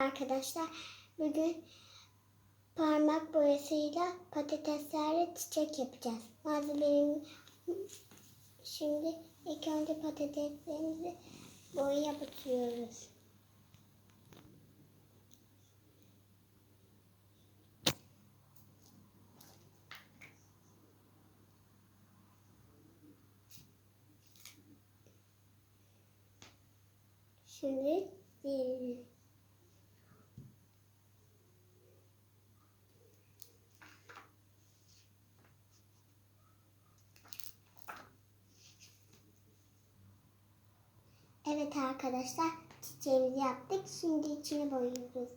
Arkadaşlar bugün parmak boyasıyla patateslerle çiçek yapacağız. Malzemelerim şimdi ilk önce patateslerimizi boyaya batıyoruz. Şimdi diğerini. Evet arkadaşlar çiçeğimizi yaptık. Şimdi içine boyuyoruz.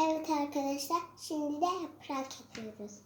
Evet arkadaşlar şimdi de yaprak yapıyoruz.